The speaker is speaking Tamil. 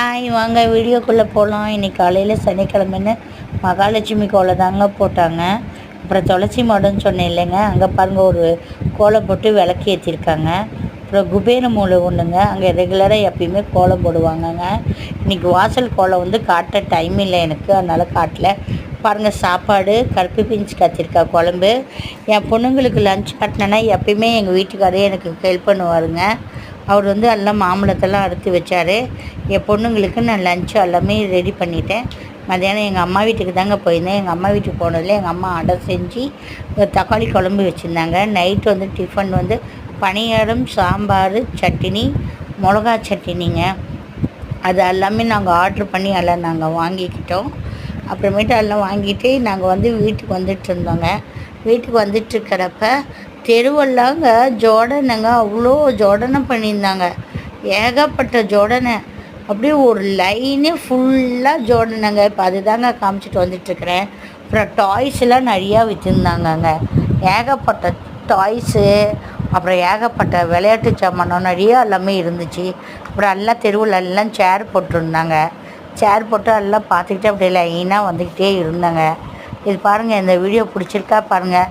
ஹாய் வாங்க வீடியோக்குள்ளே போகலாம் இன்னைக்கு காலையில் சனிக்கிழமைன்னு மகாலட்சுமி கோலை தாங்க போட்டாங்க. அப்புறம் துளசி மாடம்னு சொன்னேன் இல்லைங்க அங்கே பாருங்கள் ஒரு கோலம் போட்டு விளக்கு ஏற்றிருக்காங்க அப்புறம் குபேர மூளை ஒன்றுங்க அங்கே ரெகுலராக எப்பயுமே கோலம் போடுவாங்கங்க. இன்றைக்கி வாசல் கோலம் வந்து காட்ட டைம் இல்லை எனக்கு அதனால் காட்டல. பாருங்கள் சாப்பாடு கருப்பு பிஞ்சு காய்ச்சிருக்கா குழம்பு. என் பொண்ணுங்களுக்கு லஞ்ச் காட்டினேன்னா எப்பயுமே எங்கள் வீட்டுக்காரே எனக்கு ஹெல்ப் பண்ணுவாருங்க. அவர் வந்து எல்லாம் மாம்பழத்தெல்லாம் அறுத்து வச்சார். என் பொண்ணுங்களுக்கு நான் லஞ்சு எல்லாமே ரெடி பண்ணிட்டேன். மதியானம் எங்கள் அம்மா வீட்டுக்கு தாங்க போயிருந்தேன். எங்கள் அம்மா வீட்டுக்கு போனதில் எங்கள் அம்மா அடை செஞ்சு தக்காளி குழம்பு வச்சுருந்தாங்க. நைட்டு வந்து டிஃபன் வந்து பணியாரம் சாம்பார் சட்னி மிளகா சட்னிங்க அது எல்லாமே நாங்கள் ஆர்ட்ரு பண்ணி எல்லாம் நாங்கள் வாங்கிக்கிட்டோம். அப்புறமேட்டு எல்லாம் வாங்கிட்டு நாங்கள் வந்து வீட்டுக்கு வந்துட்டு இருந்தோங்க. வீட்டுக்கு வந்துட்டு இருக்கிறப்ப தெருவெல்லாங்க ஜோடனைங்க. அவ்வளோ ஜோடனை பண்ணியிருந்தாங்க. ஏகப்பட்ட ஜோடனை. அப்படியே ஒரு லைனே ஃபுல்லாக ஜோடனைங்க. இப்போ அதுதாங்க காமிச்சிட்டு வந்துட்டுருக்கிறேன். அப்புறம் டாய்ஸ் எல்லாம் நிறையா விற்றுருந்தாங்கங்க ஏகப்பட்ட டாய்ஸு அப்புறம் ஏகப்பட்ட விளையாட்டு சாமானம் நிறையா எல்லாமே இருந்துச்சு. அப்புறம் எல்லாம் தெருவில் எல்லாம் சேர் போட்டிருந்தாங்க. சேர் போட்டு எல்லாம் பார்த்துக்கிட்டே அப்படியே லைனாக வந்துக்கிட்டே இருந்தாங்க. இது பாருங்கள் இந்த வீடியோ பிடிச்சிருக்கா பாருங்கள்